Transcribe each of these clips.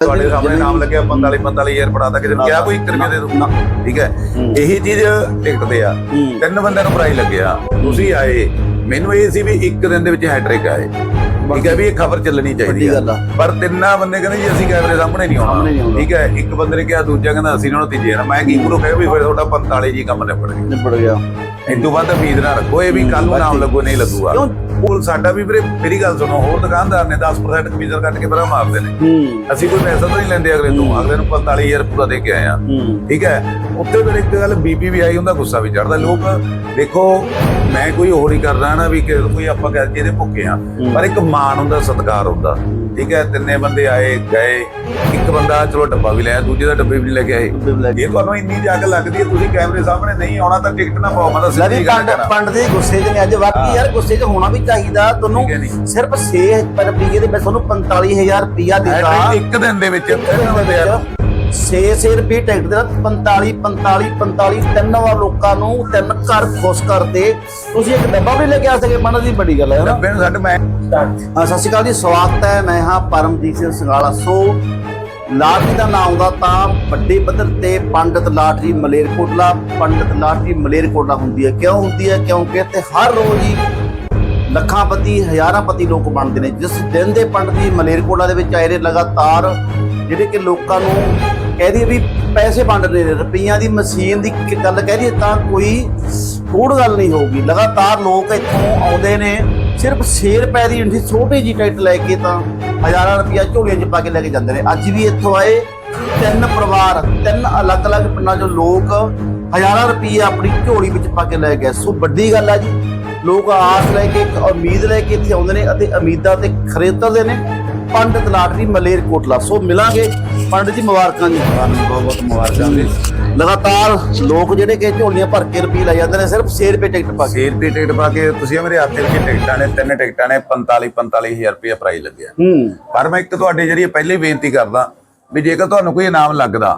ਤੁਹਾਡੇ ਸਾਹਮਣੇ ਨਾਮ ਲੱਗਿਆ 45 45000 ਫੜਾਤਾ ਕਿਸੇ ਨੂੰ। ਕਿਹਾ ਕੋਈ 1 ਰੁਪਏ ਦੇ ਦੋ ਠੀਕ ਹੈ? ਇਹੀ ਚੀਜ਼ ਟਿਕਟ ਤੇ ਆ ਤਿੰਨ ਬੰਦਿਆਂ ਨੂੰ ਪ੍ਰਾਈਜ਼ ਲੱਗਿਆ। ਤੁਸੀਂ ਆਏ। ਮੈਨੂੰ ਇਹ ਸੀ ਵੀ ਇੱਕ ਦਿਨ ਦੇ ਵਿੱਚ ਹੈਟ੍ਰਿਕ ਆਏ। ਠੀਕ ਹੈ ਵੀ ਇਹ ਖਬਰ ਚੱਲਣੀ ਚਾਹੀਦੀ ਆ। ਪਰ ਤਿੰਨਾਂ ਬੰਦੇ ਕਹਿੰਦੇ ਜੀ ਅਸੀਂ ਕੈਮਰੇ ਸਾਹਮਣੇ ਨਹੀਂ ਆਉਣਾ। ਠੀਕ ਹੈ? ਇੱਕ ਬੰਦੇ ਨੇ ਕਿਹਾ ਦੂਜਾ ਕਹਿੰਦਾ ਅਸੀਂ ਇਹਨਾਂ ਨੂੰ ਤੀਜੇ ਨਾਲ ਮੈਂ ਕੀ ਗੁਰੂ ਕਹਿ ਵੀ ਫਿਰ ਤੁਹਾਡਾ 45 ਜੀ ਕੰਮ ਨਿਬੜ ਗਿਆ। ਨਿਬੜ ਗਿਆ। ਇਦੋਂ ਬਾਅਦ ਉਮੀਦ ਨਾ ਰੱਖੋ ਇਹ ਵੀ ਕੱਲ ਨੂੰ ਨਾਮ ਲੱਗੂ ਨਹੀਂ ਲੱਗੂਗਾ। ਕਿਉਂ? ਉਹ ਸਾਡਾ ਵੀ ਵੀਰੇ ਮੇਰੀ ਗੱਲ ਸੁਣੋ ਹੋਰ ਦੁਕਾਨਦਾਰ ਨੇ 10% ਕਮਿਸ਼ਨ ਕੱਟ ਕੇ ਬਰਾ ਮਾਰਦੇ ਨੇ। ਅਸੀਂ ਕੋਈ ਪੈਸਾ ਤਾਂ ਨਹੀਂ ਲੈਂਦੇ ਅਗਲੇ ਤੋਂ ਅਗਲੇ ਨੂੰ 45000 ਪੂਰਾ ਦੇ ਕੇ ਆਏ ਆ ਠੀਕ ਹੈ? ਉੱਥੇ ਫਿਰ ਇੱਕ ਗੱਲ ਬੀਪੀ ਵੀ ਆਈ ਹੁੰਦਾ ਗੁੱਸਾ ਵੀ ਚੜਦਾ ਲੋਕ ਦੇਖੋ ਮੈਂ ਕੋਈ ਹੋਰ ਹੀ ਕਰਦਾ ਨਾ ਵੀ ਕੋਈ ਆਪਾਂ ਕਹਿ ਜਿਹਦੇ ਭੁੱਖੇ ਆ ਪਰ ਇੱਕ ਮਾਣ ਹੁੰਦਾ ਸਤਿਕਾਰ ਹੁੰਦਾ। ਠੀਕ ਹੈ ਤਿੰਨੇ ਬੰਦੇ ਆਏ ਗਏ। ਇੱਕ ਬੰਦਾ ਚਲੋ ਡੱਬਾ ਵੀ ਲਿਆ ਦੂਜੇ ਦਾ ਡੱਬੇ ਵੀ ਲੈ ਕੇ ਆਏ। ਇਹ ਤੁਹਾਨੂੰ ਇੰਨੀ ਜੱਗ ਲੱਗਦੀ ਹੈ ਤੁਸੀਂ ਕੈਮਰੇ ਸਾਹਮਣੇ ਨਹੀਂ ਆਉਣਾ ਤਾਂ ਟਿਕਟ ਨਾ ਪਾਓ ਮੈਂ ਤਾਂ ਸਿੱਧੀ ਗੱਲ ਕਰਾਂ। ਪੰਡ ਦੇ ਗੁੱਸੇ 'ਚ ਨੇ ਅੱਜ ਵਾਕਈ ਯਾਰ ਗੁੱਸੇ 'ਚ ਹੋਣਾ ਵੀ ਚਾਹੀਦਾ ਤੁਹਾਨੂੰ। ਸਿਰਫ 6 ਰੁਪਏ ਦੇ ਵਿੱਚ ਤੁਹਾਨੂੰ 45000 ਰੁਪਿਆ ਦਿੱਤਾ। ਇੱਕ ਦਿਨ ਦੇ ਵਿੱਚ। 6-6 ਰੁਪਏ ਟਿਕਟ ਦੇ ਨਾਲ 45 45 45 ਤਿੰਨ ਵਾਰ ਲੋਕਾਂ ਨੂੰ ਤਿੰਨ ਘਰ ਖੁਸ਼ ਕਰਦੇ ਤੁਸੀਂ ਇੱਕ ਡੱਬਾ ਵੀ ਲੈ ਕੇ ਆ ਸਕੇ ਮਨ ਦੀ ਬੜੀ ਗੱਲ ਹੈ ਨਾ? ਡੱਬੇ ਨੂੰ ਸਾਡੇ ਮੈਂ ਸਤਿ ਸ਼੍ਰੀ ਅਕਾਲ ਜੀ ਸਵਾਗਤ ਹੈ ਮੈਂ ਹਾਂ ਪਰਮਜੀਤ ਸਿੰਘ ਸੰਗਾਲਾ। ਸੋ ਲਾਟਰੀ ਦਾ ਨਾਮ ਆਉਂਦਾ ਤਾਂ ਵੱਡੇ ਪੱਧਰ ਤੇ ਪੰਡਤ ਲਾਟਰੀ ਮਲੇਰਕੋਟਲਾ ਪੰਡਤ ਲਾਟਰੀ ਮਲੇਰਕੋਟਲਾ ਹੁੰਦੀ ਹੈ। ਕਿਉਂ ਹੁੰਦੀ ਹੈ? ਕਿਉਂਕਿ ਇੱਥੇ ਹਰ ਰੋਜ਼ ਹੀ ਲੱਖਾਂ ਪਤੀ ਹਜ਼ਾਰਾਂ ਪਤੀ ਲੋਕ ਬਣਦੇ ਨੇ। ਜਿਸ ਦਿਨ ਦੇ ਪੰਡਤ ਜੀ ਮਲੇਰਕੋਟਲਾ ਦੇ ਵਿੱਚ ਆਏ ਨੇ ਲਗਾਤਾਰ ਜਿਹੜੇ ਕਿ ਲੋਕਾਂ ਨੂੰ ਕਹਿ ਦਈਏ ਵੀ ਪੈਸੇ ਵੰਡਦੇ ਨੇ ਰੁਪਈਆਂ ਦੀ ਮਸ਼ੀਨ ਦੀ ਗੱਲ ਕਹਿ ਦਈਏ ਤਾਂ ਕੋਈ ਥੋੜ ਗੱਲ ਨਹੀਂ ਹੋਊਗੀ। ਲਗਾਤਾਰ ਲੋਕ ਇੱਥੋਂ ਆਉਂਦੇ ਨੇ, ਸਿਰਫ 6 ਰੁਪਏ ਦੀ ਇੰਨੀ ਛੋਟੀ ਜਿਹੀ ਟਿਕਟ ਲੈ ਕੇ ਤਾਂ ਹਜ਼ਾਰਾਂ ਰੁਪਈਆ ਝੋਲੀਆਂ 'ਚ ਪਾ ਕੇ ਲੈ ਕੇ ਜਾਂਦੇ ਨੇ। ਅੱਜ ਵੀ ਇੱਥੋਂ ਆਏ ਤਿੰਨ ਪਰਿਵਾਰ, ਤਿੰਨ ਅਲੱਗ-ਅਲੱਗ ਪਿੰਡਾਂ 'ਚੋਂ ਲੋਕ ਹਜ਼ਾਰਾਂ ਰੁਪਈਆ ਆਪਣੀ ਝੋਲੀ ਵਿੱਚ ਪਾ ਕੇ ਲੈ ਗਏ। ਸੋ ਵੱਡੀ ਗੱਲ ਆ ਜੀ, ਲੋਕ ਆਸ ਲੈ ਕੇ, ਇੱਕ ਉਮੀਦ ਲੈ ਕੇ ਇੱਥੇ ਆਉਂਦੇ ਨੇ ਅਤੇ ਉਮੀਦਾਂ ਤੇ ਖਰੇ ਉਤਰਦੇ ਨੇ। ਪੰਡਤ ਲਾਟਰੀ ਮਲੇਰ ਕੋਟਲਾ। ਸੋ ਮਿਲਾਂਗੇ ਪੰਡਤ ਜੀ ਮੁਬਾਰਕਾਂ ਜੀ। ਤੁਹਾਨੂੰ ਬਹੁਤ ਬਹੁਤ ਮੁਬਾਰਕਾਂ ਜੀ। ਲਗਾਤਾਰ ਲੋਕ ਜਿਹੜੇ ਕਿ ਝੋਲੀਆਂ ਭਰ ਕੇ ਰੁਪਏ ਲੈ ਜਾਂਦੇ ਨੇ ਸਿਰਫ 6 ਰੁਪਏ ਟਿਕਟ ਪਾ ਕੇ। ਸੇਲ ਦੀ ਟਿਕਟ ਪਾ ਕੇ ਤੁਸੀਂ ਮੇਰੇ ਹੱਥ ਵਿੱਚ ਟਿਕਟਾਂ ਨੇ ਤਿੰਨ ਟਿਕਟਾਂ ਨੇ 45 45000 ਰੁਪਏ ਪ੍ਰਾਈਸ ਲੱਗਿਆ। ਹੂੰ। ਪਰ ਮੈਂ ਇੱਕ ਤੁਹਾਡੇ ਜਿਹੜੀ ਪਹਿਲੇ ਬੇਨਤੀ ਕਰਦਾ ਵੀ ਜੇਕਰ ਤੁਹਾਨੂੰ ਕੋਈ ਇਨਾਮ ਲੱਗਦਾ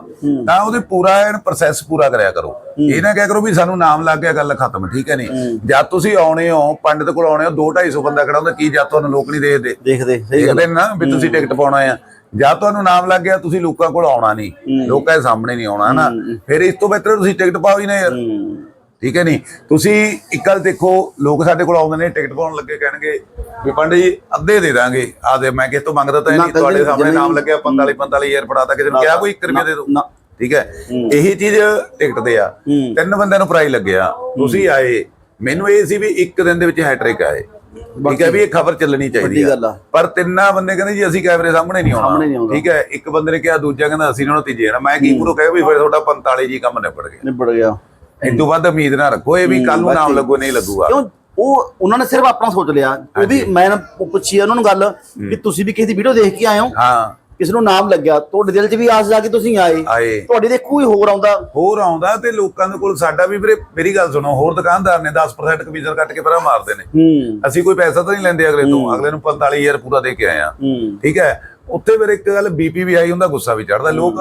ਤਾਂ ਉਹਦੇ ਪੂਰਾ ਐਨ ਪ੍ਰੋਸੈਸ ਪੂਰਾ ਕਰਿਆ ਕਰੋ। ਇਹ ਨਾ ਕਹਿ ਕਰੋ ਵੀ ਸਾਨੂੰ ਨਾਮ ਲੱਗ ਗਿਆ ਗੱਲ ਖਤਮ ਠੀਕ ਹੈ ਨਹੀਂ? ਜਦ ਤੁਸੀਂ ਆਉਣੇ ਹੋ ਪੰਡਤ ਕੋਲ ਆਉਣੇ ਹੋ 2 250 ਬੰਦਾ ਖੜਾ ਹੁੰਦਾ ਕੀ ਜਦ ਤੁਹਾਨੂੰ ਲੋਕ ਨਹੀਂ ਦੇਖਦੇ? ਦੇਖਦੇ ਸਹੀ ਗੱਲ ਦੇਖਦੇ ਨੇ ਵੀ ਤੁਸੀਂ ਟਿਕਟ ਪਾਉਣਾ ਆ। ਜਾਂ ਤੁਹਾਨੂੰ ਨਾਮ ਲੱਗ ਗਿਆ ਤੁਸੀਂ ਲੋਕਾਂ ਕੋਲ ਆਉਣਾ ਨਹੀਂ। ਲੋਕਾਂ ਦੇ ਸਾਹਮਣੇ ਨਹੀਂ ਆਉਣਾ ਨਾ ਫਿਰ ਇਸ ਤੋਂ ਬਿਹਤਰ ਤੁਸੀਂ ਟਿਕਟ ਪਾਓ ਹੀ ਨਾ ਯਾਰ। ਠੀਕ ਹੈ ਨਹੀਂ ਤੁਸੀਂ ਇੱਕ ਗੱਲ ਦੇਖੋ ਲੋਕ ਸਾਡੇ ਕੋਲ ਆਉਂਦੇ ਨੇ ਟਿਕਟ ਪਾਉਣ ਲੱਗੇ ਕਹਿਣਗੇ ਵੀ ਪੰਡਿਤ ਜੀ ਅੱਧੇ ਦੇ ਦਾਂਗੇ। ਆ ਦੇ ਮੈਂ ਕਿਸ ਤੋਂ ਮੰਗਦਾ ਤਾਂ ਨਾ, ਨਹੀਂ ਤੁਹਾਡੇ ਸਾਹਮਣੇ ਨਾਮ ਲੱਗਿਆ 45 45000 ਫੜਾਤਾ ਕਿਸੇ ਨੂੰ ਕਿਹਾ ਕੋਈ 1 ਰੁਪਏ ਦੇ ਦਿਓ? ਨਾ। ਠੀਕ ਹੈ? ਇਹੀ ਚੀਜ਼ ਟਿਕਟ ਤੇ ਆ। ਹੂੰ। ਤਿੰਨ ਬੰਦਿਆਂ ਨੂੰ ਪ੍ਰਾਈਜ਼ ਲੱਗਿਆ। ਤੁਸੀਂ ਆਏ। ਮੈਨੂੰ ਇਹ ਸੀ ਵੀ ਇੱਕ ਦਿਨ ਦੇ ਵਿੱਚ ਹੈਟ੍ਰਿਕ ਆਏ ਠੀਕ ਹੈ ਵੀ ਇਹ ਖਬਰ ਚੱਲਣੀ ਚਾਹੀਦੀ ਆ। ਪਰ ਤਿੰਨਾਂ ਬੰਦੇ ਕਹਿੰਦੇ ਜੀ ਅਸੀਂ ਕੈਮਰੇ ਸਾਹਮਣੇ ਨਹੀਂ ਆਉਣਾ। ਠੀਕ ਹੈ? ਇੱਕ ਬੰਦੇ ਨੇ ਕਿਹਾ ਦੂਜਾ ਕਹਿੰਦਾ ਅਸੀਂ ਨੂੰ ਤੀਜੇ ਨਾਲ ਮੈਂ ਕੀ ਗੁਰੂ ਕਹਿ ਵੀ ਫਿਰ ਤੁਹਾਡਾ 45 ਜੀ ਕੰਮ ਨਿਬੜ ਗਿਆ। ਨਿਬੜ ਗਿਆ। ਇਦੋਂ ਬਾਅਦ ਉਮੀਦ ਨਾ ਰੱਖੋ ਇਹ ਵੀ ਕੱਲ ਨੂੰ ਨਾਮ ਲੱਗੂ ਨਹੀਂ ਲੱਗੂਗਾ। ਕਿਉਂ? ਉਹ ਉਹਨਾਂ ਨੇ ਸਿਰਫ ਆਪਣਾ ਸੋਚ ਲਿਆ। ਉਹ ਵੀ ਮੈਂ ਪੁੱਛੀ ਉਹਨਾਂ ਨੂੰ ਗੱਲ ਕਿ ਤੁਸੀਂ ਵੀ ਕਿਸੇ ਦੀ ਵੀਡੀਓ ਦੇਖ ਕੇ ਆਏ ਹੋ? ਹਾਂ। ਕਿਸੇ ਨੂੰ ਨਾਮ ਲੱਗਿਆ। ਤੁਹਾਡੇ ਦਿਲ 'ਚ ਵੀ ਆਸ ਜਾ ਕੇ ਤੁਸੀਂ ਆਏ। ਤੁਹਾਡੇ ਦੇ ਕੋਈ ਹੋਰ ਆਉਂਦਾ? ਹੋਰ ਆਉਂਦਾ ਤੇ ਲੋਕਾਂ ਦੇ ਕੋਲ ਸਾਡਾ ਵੀ ਵੀਰੇ ਮੇਰੀ ਗੱਲ ਸੁਣੋ ਹੋਰ ਦੁਕਾਨਦਾਰ ਨੇ 10% ਕਮਿਸ਼ਨ ਕੱਟ ਕੇ ਪਰਾਂ ਮਾਰਦੇ ਨੇ। ਅਸੀਂ ਕੋਈ ਪੈਸਾ ਤਾਂ ਨਹੀਂ ਲੈਂਦੇ ਅਗਲੇ ਤੋਂ। ਅਗਲੇ ਨੂੰ 45000 ਪੂਰਾ ਦੇ ਕੇ ਆਏ ਆ ਹੂੰ। ਠੀਕ ਹੈ? ਉੱਥੇ ਫਿਰ ਇੱਕ ਗੱਲ ਬੀਪੀ ਵੀ ਆਈ ਹੁੰਦਾ ਗੁੱਸਾ ਵੀ ਚੜਦਾ ਲੋਕ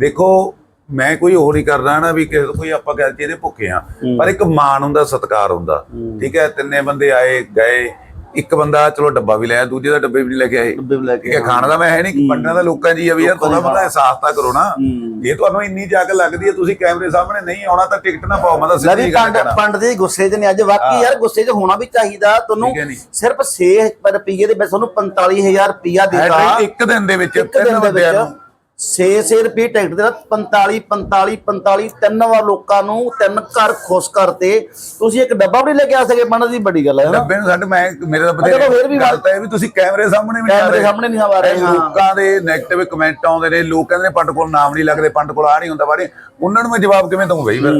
ਦੇਖੋ ਮੈਂ ਕੋਈ ਹੋਰ ਹੀ ਕਰਦਾ ਨਾ ਵੀ ਕਿਸੇ ਕੋਈ ਆਪਾਂ ਕਹਿ ਜਿਹਦੇ ਭੁੱਖੇ ਆ ਪਰ ਇੱਕ ਮਾਣ ਹੁੰਦਾ ਸਤਿਕਾਰ ਹੁੰਦਾ। ਠੀਕ ਹੈ ਤਿੰਨੇ ਬੰਦੇ ਆਏ ਗਏ। ਇੱਕ ਬੰਦਾ ਚਲੋ ਡੱਬਾ ਵੀ ਲਿਆ ਦੂਜੇ ਦਾ ਡੱਬੇ ਵੀ ਨਹੀਂ ਲੈ ਕੇ ਆਏ। ਡੱਬੇ ਵੀ ਲੈ ਕੇ ਖਾਣਾ ਦਾ ਮੈਂ ਹੈ ਨਹੀਂ ਪੰਡਣਾ ਦਾ ਲੋਕਾਂ ਜੀ ਆ ਵੀ ਯਾਰ ਥੋੜਾ ਬਹੁਤਾ ਅਹਿਸਾਸ ਤਾਂ ਕਰੋ ਨਾ। ਹੂੰ। ਜੇ ਤੁਹਾਨੂੰ ਇੰਨੀ ਜੱਗ ਲੱਗਦੀ ਹੈ ਤੁਸੀਂ ਕੈਮਰੇ ਸਾਹਮਣੇ ਨਹੀਂ ਆਉਣਾ ਤਾਂ ਟਿਕਟ ਨਾ ਪਾਓ ਮੈਂ ਤਾਂ ਸਿੱਧੀ ਗੱਲ ਕਰਾਂ ਪੰਡ ਦੇ ਗੁੱਸੇ 'ਚ ਨੇ ਅੱਜ ਵਾਕਈ ਯਾਰ ਗੁੱਸੇ 'ਚ ਹੋਣਾ ਵੀ ਚਾਹੀਦਾ ਤੁਹਾਨੂੰ। ਸਿਰਫ 6 ਰੁਪਏ ਦੇ ਵਿੱਚ ਤੁਹਾਨੂੰ 45000 ਰੁਪਿਆ ਦਿੱਤਾ ਇੱਕ ਦਿਨ ਦੇ ਵਿੱਚ ਤਿੰਨ ਬੰਦਿਆਂ ਨੂੰ। 6-6 ਰੁਪਏ ਟਿਕਟ ਦੇ ਨਾਲ 45 45 45 ਤਿੰਨ ਵਾਰ ਲੋਕਾਂ ਨੂੰ ਤਿੰਨ ਘਰ ਖੁਸ਼ ਕਰਤੇ। ਤੁਸੀਂ ਇੱਕ ਡੱਬਾ ਵੀ ਲੈ ਕੇ ਆ ਸਕੇ ਮਨ ਦੀ ਬੜੀ ਗੱਲ ਹੈ ਨਾ ਡੱਬੇ ਨੂੰ ਸਾਡੇ ਮੈਂ ਮੇਰੇ ਦਾ ਚਲੋ ਫਿਰ ਵੀ ਗੱਲ ਤਾਂ ਇਹ ਵੀ ਤੁਸੀਂ ਕੈਮਰੇ ਸਾਹਮਣੇ ਵੀ ਕੈਮਰੇ। ਸਾਹਮਣੇ ਨਹੀਂ ਆ ਰਹੇ, ਹਾਂ। ਲੋਕਾਂ ਦੇ 네ਗੇਟਿਵ ਕਮੈਂਟ ਆਉਂਦੇ ਨੇ ਲੋਕ ਕਹਿੰਦੇ ਨੇ ਪੰਡ ਕੋਲ ਨਾਮ ਨਹੀਂ ਲੱਗਦੇ ਪੰਡ ਕੋਲ ਆ ਨਹੀਂ ਹੁੰਦਾ ਬਾਰੇ ਉਹਨਾਂ ਨੂੰ ਮੈਂ ਜਵਾਬ ਕਿਵੇਂ ਦਊਂ ਬਈ ਫਿਰ?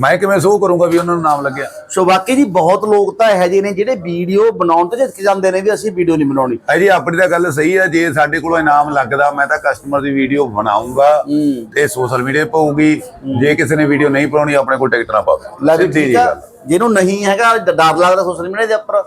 ਮੈਂ ਕਿਵੇਂ ਸੋਹ ਕਰੂੰਗਾ ਵੀ ਉਹਨਾਂ ਨੂੰ ਨਾਮ ਲੱਗਿਆ? ਸੋ ਬਾਕੀ ਜੀ ਬਹੁਤ ਲੋਕ ਤਾਂ ਇਹੋ ਜਿਹੇ ਨੇ ਜਿਹੜੇ ਵੀਡੀਓ ਬਣਾਉਣ ਤੋਂ ਝਿਜਕ ਜਾਂਦੇ ਨੇ ਵੀ ਅਸੀਂ ਵੀਡੀਓ ਨਹੀਂ ਬਣਾਉਣੀ। ਹੈ ਜੀ ਆਪਣੀ ਤਾਂ ਗੱਲ ਸਹੀ ਹੈ ਜੇ ਸਾਡੇ ਕੋਲੋਂ ਇਨਾਮ ਲੱਗਦਾ ਮੈਂ ਤਾਂ ਕਸਟਮਰ ਦੀ ਵੀਡੀਓ ਬਣਾਉਂਗਾ ਤੇ ਸੋਸ਼ਲ ਮੀਡੀਆ ਪਾਉਗੀ ਜੇ ਕਿਸੇ ਨੇ ਵੀਡੀਓ ਨਹੀਂ ਪਾਉਣੀ ਆਪਣੇ ਕੋਲ ਟਿਕਟ ਨਾ ਪਾਵੇ। ਸਿੱਧੀ ਜੀ ਗੱਲ। ਜਿਹਨੂੰ ਨਹੀਂ ਹੈਗਾ ਡਰ ਲੱਗਦਾ ਸੋਸ਼ਲ ਮੀਡੀਆ ਦੇ ਉੱਪਰ।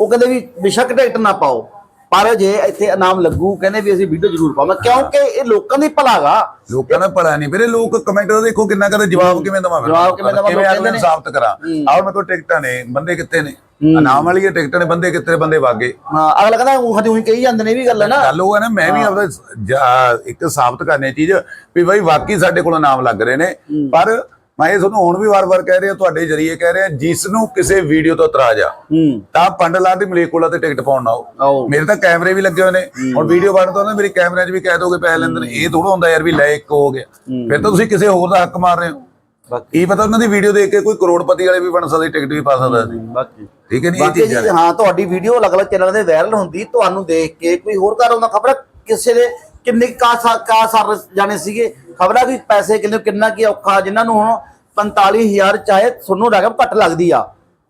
ਉਹ ਕਹਿੰਦੇ ਵੀ ਬੇਸ਼ੱਕ ਟਿਕਟ ਨਾ ਪਾਓ। ਪਰ ਜੇ ਇੱਥੇ ਇਨਾਮ ਲੱਗੂ ਕਹਿੰਦੇ ਵੀ ਅਸੀਂ ਵੀਡੀਓ ਜ਼ਰੂਰ ਪਾਵਾਂ ਕਿਉਂਕਿ ਇਹ ਲੋਕਾਂ ਦੀ ਭਲਾਗਾ ਲੋਕਾਂ ਦਾ ਭਲਾ ਨਹੀਂ। ਵੀਰੇ ਲੋਕ ਕਮੈਂਟ ਦਾ ਦੇਖੋ ਕਿੰਨਾ ਕਦੇ ਜਵਾਬ ਕਿਵੇਂ ਦਵਾਂ? ਜਵਾਬ ਕਿਵੇਂ ਦੇਵਾਂ? ਲੋਕ ਕਹਿੰਦੇ ਨੇ। ਸਾਬਤ ਕਰਾਂ। ਆਹ ਮੇਰੇ ਕੋਲ ਟਿਕਟਾਂ ਨੇ ਬੰਦੇ ਕਿੱਥੇ ਨੇ? ਇਨਾਮ ਵਾਲੀਆਂ ਟਿਕਟਾਂ ਨੇ ਬੰਦੇ ਕਿੱਥੇ ਬੰਦੇ ਵਾਗੇ। ਹਾਂ ਅਗਲਾ ਕਹਿੰਦਾ ਉਹ ਹਜੇ ਉਹੀ ਕਹੀ ਜਾਂਦੇ ਨੇ ਇਹ ਵੀ ਗੱਲ ਹੈ ਨਾ। ਗੱਲ ਉਹ ਹੈ ਨਾ ਮੈਂ ਵੀ ਆਪਦਾ ਜਾ- ਇੱਕ ਸਾਬਤ ਕਰਨੇ ਚੀਜ਼ ਵੀ ਬਾਈ ਵਾਕਈ ਸਾਡੇ ਕੋਲ ਨਾਮ ਲੱਗ ਰਹੇ ਨੇ। ਪਰ ਮੈਂ ਇਹ ਤੁਹਾਨੂੰ ਹੁਣ ਵੀ ਵਾਰ-ਵਾਰ ਕਹਿ ਰਿਹਾ ਤੁਹਾਡੇ ਜਰੀਏ ਕਹਿ ਰਿਹਾ ਜਿਸ ਨੂੰ ਕਿਸੇ ਵੀਡੀਓ ਤੋਂ ਇਤਰਾਜ਼ ਆ ਹੂੰ। ਤਾਂ ਪੰਡ ਲਾ ਦੀ ਮਲੇਕੋਲਾ ਤੇ ਟਿਕਟ ਪਾਉਣ ਨਾ ਆਓ। ਆਓ। ਮੇਰੇ ਤਾਂ ਕੈਮਰੇ ਵੀ ਲੱਗੇ ਹੋਏ ਨੇ। ਹੁਣ ਵੀਡੀਓ ਬਣਦਾ ਨਾ ਮੇਰੀ ਕੈਮਰਿਆਂ 'ਚ ਵੀ ਕਹਿ ਦੋਗੇ ਪੈਸੇ ਲੈਂਦੇ ਨੇ। ਇਹ ਥੋੜਾ ਹੁੰਦਾ ਯਾਰ ਵੀ ਲੈ ਇੱਕ ਹੋ ਗਿਆ। ਫਿਰ ਤਾਂ ਤੁਸੀਂ ਕਿਸੇ ਹੋਰ ਦਾ ਹੱਕ ਮਾਰ ਰਹੇ ਹੋ। ਬਾਕੀ। ਕੀ ਪਤਾ ਉਹਨਾਂ ਦੀ ਵੀਡੀਓ ਦੇਖ ਕੇ ਕੋਈ ਕਰੋੜਪਤੀ ਵਾਲੇ ਵੀ ਬਣ ਸਕਦੇ ਟਿਕਟ ਵੀ ਪਾ ਸਕਦਾ। ਸੀ ਬਾਕੀ। ਠੀਕ ਹੈ ਨਹੀਂ ਇਹ ਬਾਕੀ ਚੀਜ਼ਾਂ ਜੀ ਨੇ। ਹਾਂ ਤੁਹਾਡੀ ਵੀਡੀਓ ਅਲੱਗ-ਅਲੱਗ ਚੈਨਲ ਦੇ ਵਾਇਰਲ ਹੁੰਦੀ ਤੁਹਾਨੂੰ ਦੇਖ ਕੇ ਕੋਈ ਹੋਰ ਘਰ ਆਉਂਦਾ ਖਬਰ ਕਿਸੇ ਦੇ ਕਿੰਨੇ ਕਾ ਕਾ ਸਰ ਜਾਣੇ ਸੀਗੇ ਖਬਰਾਂ ਕਿ ਪੈਸੇ ਕਿੰਨੇ ਕਿੰਨਾ ਕੀ ਔਖਾ ਜਿਨ੍ਹਾਂ ਨੂੰ ਹੁਣ 45000 ਚਾਹੇ ਤੁਹਾਨੂੰ ਰਕਮ ਘੱਟ ਲੱਗਦੀ ਆ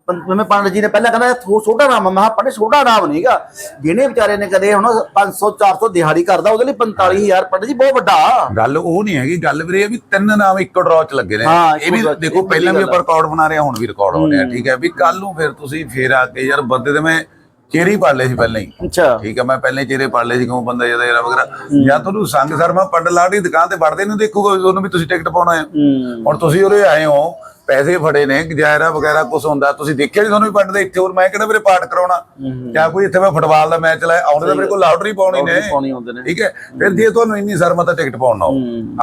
ਜਿਵੇਂ ਪੰਡਤ ਜੀ ਨੇ ਪਹਿਲਾਂ ਕਹਿੰਦਾ ਛੋਟਾ ਨਾਮ ਮੈਂ ਪੰਡਤ ਛੋਟਾ ਨਾਮ ਨਹੀਂਗਾ ਜਿਹਨੇ ਵਿਚਾਰੇ ਨੇ ਕਦੇ ਹੁਣ 500 400 ਦਿਹਾੜੀ ਕਰਦਾ ਉਹਦੇ ਲਈ 45000 ਪੰਡਤ ਜੀ ਬਹੁਤ ਵੱਡਾ। ਗੱਲ ਉਹ ਨਹੀਂ ਹੈਗੀ। ਗੱਲ ਵੀਰੇ ਵੀ ਤਿੰਨ ਨਾਮ ਇੱਕੋ ਡਰਾਅ 'ਚ ਲੱਗੇ ਨੇ। ਇਹ ਵੀ ਦੇਖੋ ਪਹਿਲਾਂ ਵੀ ਆਪਾਂ ਰਿਕਾਰਡ ਬਣਾ ਰਹੇ ਹੁਣ ਵੀ ਰਿਕਾਰਡ ਹੋ ਰਿਹਾ। ਠੀਕ ਹੈ ਵੀ ਕੱਲ ਨੂੰ ਫਿਰ ਤੁਸੀਂ ਫੇਰ ਆ ਕੇ ਯਾਰ ਬੰਦੇ ਦੇ ਮੈਂ ਚਿਹਰੇ ਹੀ ਪੜ ਲਏ ਸੀ ਪਹਿਲਾਂ ਹੀ। ਅੱਛਾ। ਠੀਕ ਹੈ ਮੈਂ ਪਹਿਲੇ ਚਿਹਰੇ ਪੜ ਲਏ ਸੀ ਕਿਉਂ ਬੰਦਾ ਯਾਰ ਵਗੈਰਾ। ਜਾਂ ਤੁਹਾਨੂੰ ਸੰਗ ਸਰਮਾ ਪੰਡ ਲਾੜੀ ਦੁਕਾਨ ਤੇ ਵੜਦੇ ਨੂੰ ਦੇਖੂਗਾ ਉਹਨੂੰ ਵੀ ਤੁਸੀਂ ਟਿਕਟ ਪਾਉਣਾ ਹੈ। ਹੁਣ ਤੁਸੀਂ ਉਰੇ ਆਏ ਹੋ ਪੈਸੇ ਫੜੇ ਨੇ ਗਜਾਇਰਾ ਵਗੈਰਾ ਕੁਝ ਹੁੰਦਾ ਤੁਸੀਂ ਦੇਖਿਆ ਨਹੀਂ ਤੁਹਾਨੂੰ ਵੀ ਪੰਡ ਦੇ ਇੱਥੇ ਹੋਰ ਮੈਂ ਕਿਹੜਾ ਮੇਰੇ ਪਾਠ ਕਰਾਉਣਾ? ਜਾਂ ਕੋਈ ਇੱਥੇ ਮੈਂ ਫੁੱਟਬਾਲ ਦਾ ਮੈਚ ਲਾਇਆ ਆਉਣੇ ਤਾਂ ਮੇਰੇ ਕੋਲ ਲਾਟਰੀ ਪਾਉਣੀ ਨੇ। ਠੀਕ ਹੈ ਫਿਰ ਜੇ ਤੁਹਾਨੂੰ ਇੰਨੀ ਸਰਮਾ ਤਾਂ ਟਿਕਟ ਪਾਉਣਾ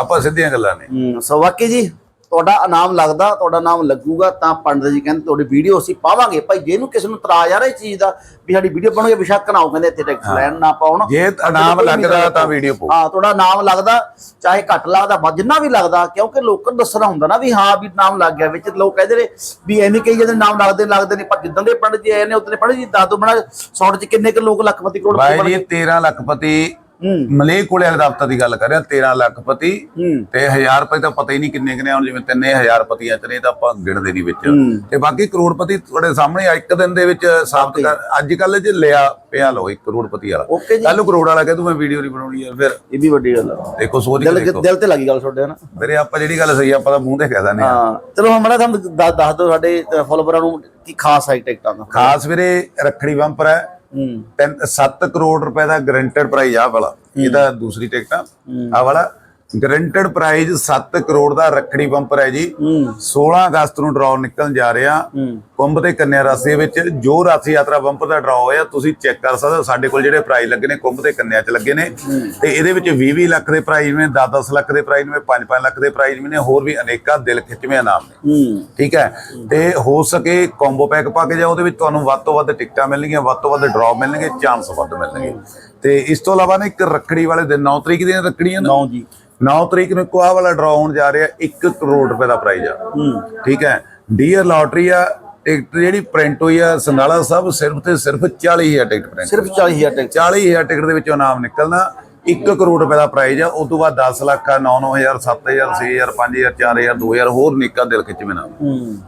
ਆਪਾਂ ਸਿੱਧੀਆਂ ਗੱਲਾਂ ਨੇ। ਸੋ ਵਾਕਈ ਜੀ ਤੁਹਾਡਾ ਇਨਾਮ ਲੱਗਦਾ ਤੁਹਾਡਾ ਨਾਮ ਲੱਗੂਗਾ ਤਾਂ ਪੰਡਤ ਜੀ ਕਹਿੰਦੇ ਤੁਹਾਡੀ ਵੀਡੀਓ ਅਸੀਂ ਪਾਵਾਂਗੇ। ਭਾਈ ਜੇ ਨੂੰ ਕਿਸੇ ਨੂੰ ਇਤਰਾਜ਼ ਆ ਰਿਹਾ ਇਸ ਚੀਜ਼ ਦਾ ਵੀ ਸਾਡੀ ਵੀਡੀਓ ਬਣੋਗੇ ਬਿਸ਼ੱਕ ਨਾ ਆਓ ਕਹਿੰਦੇ ਇੱਥੇ ਟੈਕਸ ਲੈਣ ਨਾ ਪਾਉਣ ਜੇ ਨਾਮ ਲੱਗਦਾ ਤਾਂ ਵੀਡੀਓ ਪਾਓ। ਹਾਂ ਤੁਹਾਡਾ ਨਾਮ ਲੱਗਦਾ ਚਾਹੇ ਘੱਟ ਲੱਗਦਾ ਵੱਧ ਜਿੰਨਾ ਵੀ ਲੱਗਦਾ ਕਿਉਂਕਿ ਲੋਕਾਂ ਨੂੰ ਦੱਸਣਾ ਹੁੰਦਾ ਨਾ ਵੀ ਹਾਂ ਵੀ ਨਾਮ ਲੱਗ ਗਿਆ ਵਿੱਚ ਲੋਕ ਕਹਿੰਦੇ ਨੇ ਵੀ ਐਵੇਂ ਕਈ ਜਾਂਦੇ ਨਾਮ ਲੱਗਦੇ ਲੱਗਦੇ ਨੇ ਪਰ ਜਿੱਦਾਂ ਦੇ ਪੰਡਤ ਜੀ ਆਏ ਨੇ ਉਤਨੇ ਪੰਡਤ ਜੀ ਦੱਸ ਦੋ ਬਣਾ ਸੌਟ ਚ ਕਿੰਨੇ ਕੁ ਲੋਕ ਲੱਖਪਤੀ ਕਰੋੜਪਤੀ ਬਾਈ ਬਣ ਜੀ ਗਏ? 13 ਲੱਖਪਤੀ ਮਲੇ ਕੋਲੇ ਵਾਲੇ ਦਫ਼ਤਰ ਦੀ ਗੱਲ ਕਰ ਰਿਹਾ 13 ਲੱਖਪਤੀ ਹੂੰ। ਤੇ 1000 ਰੁਪਏ ਤਾਂ ਪਤਾ ਹੀ ਨਹੀਂ ਕਿੰਨੇ ਕਿੰਨੇ ਹੁਣ ਜਿਵੇਂ ਤਿੰਨੇ 1000 ਪਤੀਆਂ ਚ ਨੇ ਤਾਂ ਆਪਾਂ ਗਿਣਦੇ ਨਹੀਂ ਵਿੱਚ। ਤੇ ਬਾਕੀ ਕਰੋੜਪਤੀ ਤੁਹਾਡੇ ਸਾਹਮਣੇ ਆ, ਇੱਕ ਦਿਨ ਦੇ ਵਿੱਚ ਸਾਬਤ ਕਰ ਅੱਜ ਕੱਲ ਜੇ ਲਿਆ ਪਿਆ ਲੋ ਇੱਕ ਕਰੋੜਪਤੀ ਵਾਲਾ। ਕੱਲ ਕਰੋੜ ਵਾਲਾ ਕਹਿ ਤੂੰ ਮੈਂ ਵੀਡੀਓ ਨਹੀਂ ਬਣਾਉਣੀ ਆ ਫਿਰ ਇਹ ਵੀ ਵੱਡੀ ਗੱਲ ਆ। ਦੇਖੋ ਸੋਚ ਕੇ ਦਿਲ ਦੇਖੋ। ਦਿਲ ਤੇ ਲੱਗੀ ਗੱਲ ਤੁਹਾਡੇ ਨਾ ਮੇਰੇ ਆਪਾਂ ਜਿਹੜੀ ਗੱਲ ਸਹੀ ਆਪਾਂ ਤਾਂ ਮੂੰਹ ਤੇ ਕਹਿ ਦਿੰਦੇ ਹਾਂ ਚਲੋ ਹੁਣ ਮੈਂ ਤੁਹਾਨੂੰ ਦੱਸ ਦਿਓ ਸਾਡੇ ਫੋਲੋਵਰਾਂ ਨੂੰ ਕੀ ਖਾਸ ਹੈ ਟਿਕਟਾਂ ਦਾ। ਖਾਸ ਵੀਰੇ ਰੱਖੜੀ ਬੰਪਰ ਹੈ 7 ਕਰੋੜ ਰੁਪਏ ਦਾ ਗਰੰਟਡ ਪ੍ਰਾਈਜ਼ ਆ ਵਾਲਾ। ਇਹਦਾ ਦੂਸਰੀ ਟਿਕਟ ਆ। ਆ ਵਾਲਾ ਗਰੰਟਡ ਪ੍ਰਾਈਜ਼ 7 ਕਰੋੜ ਦਾ ਰੱਖੜੀ ਬੰਪਰ ਹੈ ਜੀ। ਹੂੰ। 16 ਅਗਸਤ ਨੂੰ ਡਰਾਅ ਨਿਕਲਣ ਜਾ ਰਿਹਾ। ਕੁੰਭ ਤੇ ਕੰਨਿਆ ਰਾਸ਼ੀ ਵਿੱਚ ਜੋ ਰਾਸ਼ੀ ਯਾਤਰਾ ਬੰਪਰ ਦਾ ਡਰਾਅ ਹੋਇਆ ਤੁਸੀਂ ਚੈੱਕ ਕਰ ਸਕਦੇ ਹੋ ਸਾਡੇ ਕੋਲ ਜਿਹੜੇ ਪ੍ਰਾਈਜ਼ ਲੱਗੇ ਨੇ ਕੁੰਭ ਤੇ ਕੰਨਿਆ 'ਚ ਲੱਗੇ ਨੇ। ਤੇ ਇਹਦੇ ਵਿੱਚ 20-20 ਲੱਖ ਦੇ ਪ੍ਰਾਈਜ਼ ਨੇ 10-10 ਲੱਖ ਦੇ ਪ੍ਰਾਈਜ਼ ਨੇ 5-5 ਲੱਖ ਦੇ ਪ੍ਰਾਈਜ਼ ਨੇ ਹੋਰ ਵੀ ਅਨੇਕਾਂ ਦਿਲ ਖਿੱਚਵੇਂ ਇਨਾਮ ਨੇ। ਠੀਕ ਹੈ? ਤੇ ਹੋ ਸਕੇ ਕੰਬੋ ਪੈਕ ਪਾ ਕੇ ਜਾਓ ਉਹਦੇ ਵਿੱਚ ਤੁਹਾਨੂੰ ਵੱਧ ਤੋਂ ਵੱਧ ਟਿਕਟਾਂ ਮਿਲਣਗੀਆਂ ਵੱਧ ਤੋਂ ਵੱਧ ਡਰਾਅ ਮਿਲਣਗੇ ਚਾਂਸ ਵੱਧ ਮਿਲਣਗੇ। ਤੇ ਇਸ ਤੋਂ ਇਲਾਵਾ ਨਾ ਇੱਕ ਰੱਖੜੀ ਵਾਲੇ ਦਿਨ 9 ਤਰੀਕ ਦੀਆਂ ਰੱਖੜੀਆਂ ਨਾ। ਨੌ ਜੀ। 9 ਤਰੀਕ ਨੂੰ ਕੋਆ ਵਾਲਾ ਡਰਾਅ ਹੋਣ ਜਾ ਰਿਹਾ 1 ਕਰੋੜ ਰੁਪਏ ਦਾ ਪ੍ਰਾਈਜ਼ ਆ। ਠੀਕ ਹੈ? ਡੀਅਰ ਲਾਟਰੀ ਆ ਟਿਕਟ ਜਿਹੜੀ ਪ੍ਰਿੰਟ ਹੋਈ ਆ ਸੰਗਾਲਾ ਸਾਹਿਬ ਸਿਰਫ ਤੇ ਸਿਰਫ 40000 ਟਿਕਟ ਪ੍ਰਿੰਟ ਸਿਰਫ 40000 ਟਿਕਟ 40000 ਟਿਕਟ ਦੇ ਵਿੱਚੋਂ ਨਾਮ ਨਿਕਲਣਾ 1 ਕਰੋੜ ਰੁਪਏ ਦਾ ਪ੍ਰਾਈਜ਼ ਆ ਉਸ ਤੋਂ ਬਾਅਦ 10 ਲੱਖ ਆ 9-9000 7000 6000 5000 4000 2000 ਹੋਰ ਨਿੱਕਾ ਦਿਲ ਖਿੱਚਵੇਂ ਨਾਮ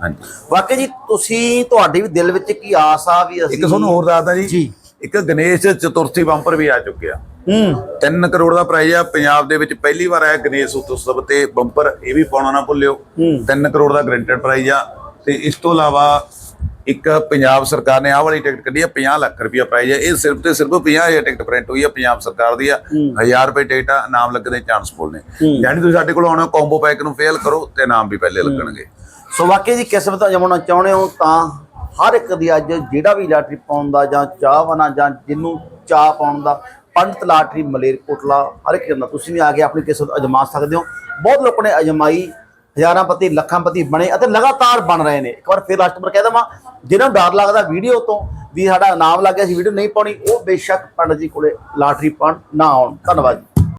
ਹਾਂਜੀ। ਵਾਕਈ ਜੀ ਤੁਸੀਂ ਤੁਹਾਡੇ ਵੀ ਦਿਲ ਵਿੱਚ ਕੀ ਆਸ ਆ ਵੀ ਅਸੀਂ ਇੱਕ ਤੁਹਾਨੂੰ ਹੋਰ ਦੱਸਦਾ ਜੀ ਜੀ। ਇੱਕ ਗਣੇਸ਼ ਚਤੁਰਥੀ ਬੰਪਰ ਵੀ ਆ ਚੁੱਕਿਆ। ਹੂੰ। 3 ਕਰੋੜ ਦਾ ਪ੍ਰਾਈਜ਼ ਆ। ਪੰਜਾਬ ਦੇ ਵਿੱਚ ਪਹਿਲੀ ਵਾਰ ਆਇਆ ਗਣੇਸ਼ ਉਤਸਵ ਤੇ ਬੰਪਰ ਇਹ ਵੀ ਪਾਉਣਾ ਨਾ ਭੁੱਲਿਓ। ਹੂੰ। 3 ਕਰੋੜ ਦਾ ਗਰੰਟਡ ਪ੍ਰਾਈਜ਼ ਆ। ਤੇ ਇਸ ਤੋਂ ਇਲਾਵਾ ਇੱਕ ਪੰਜਾਬ ਸਰਕਾਰ ਨੇ ਆਹ ਵਾਲੀ ਟਿਕਟ ਕੱਢੀ ਆ 50 ਲੱਖ ਰੁਪਇਆ ਪ੍ਰਾਈਜ਼ ਆ। ਇਹ ਸਿਰਫ ਤੇ ਸਿਰਫ 50000 ਟਿਕਟ ਪ੍ਰਿੰਟ ਹੋਈ ਆ ਪੰਜਾਬ ਸਰਕਾਰ ਦੀ ਆ। 1000 ਰੁਪਏ ਟਿਕਟ ਆ ਨਾਮ ਲੱਗਣ ਦੇ ਚਾਂਸ ਫੁੱਲ ਨੇ ਯਾਨੀ ਤੁਸੀਂ ਸਾਡੇ ਕੋਲ ਆਉਣਾ ਕੰਬੋ ਪੈਕ ਨੂੰ ਫੇਲ ਕਰੋ ਤੇ ਨਾਮ ਵੀ ਪਹਿਲੇ ਲੱਗਣਗੇ। ਸੋ ਵਾਕਈ ਜੀ ਕਿਸਮਤ ਜਮਾਉਣਾ ਚਾਹੁੰਦੇ ਹੋ ਤਾਂ ਹਰ ਇੱਕ ਦੀ ਅੱਜ ਜਿਹੜਾ ਵੀ ਲਾਟਰੀ ਪਾਉਣ ਦਾ ਜਾਂ ਚਾਹਵਾਨਾ ਜਾਂ ਜਿੰਨੂੰ ਚਾਹ ਪਾਉਣ ਦਾ ਪੰਡਤ ਲਾਟਰੀ ਮਲੇਰਕੋਟਲਾ ਹਰ ਇੱਕ ਜਾਂਦਾ ਤੁਸੀਂ ਵੀ ਆ ਕੇ ਆਪਣੀ ਕਿਸਮਤ ਅਜਮਾ ਸਕਦੇ ਹੋ। ਬਹੁਤ ਲੋਕਾਂ ਨੇ ਅਜਮਾਈ, ਹਜ਼ਾਰਾਂ ਪਤੀ, ਲੱਖਾਂ ਪਤੀ ਬਣੇ ਅਤੇ ਲਗਾਤਾਰ ਬਣ ਰਹੇ ਨੇ। ਇੱਕ ਵਾਰ ਫਿਰ ਲਾਸਟ ਨੰਬਰ ਕਹਿ ਦਵਾਂ, ਜਿਹਨਾਂ ਨੂੰ ਡਰ ਲੱਗਦਾ ਵੀਡੀਓ ਤੋਂ ਵੀ ਸਾਡਾ ਨਾਮ ਲੱਗ ਗਿਆ ਸੀ, ਵੀਡੀਓ ਨਹੀਂ ਪਾਉਣੀ, ਉਹ ਬੇਸ਼ੱਕ ਪੰਡਤ ਜੀ ਕੋਲੇ ਲਾਟਰੀ ਪਾਉਣ ਨਾ ਆਉਣ। ਧੰਨਵਾਦ ਜੀ।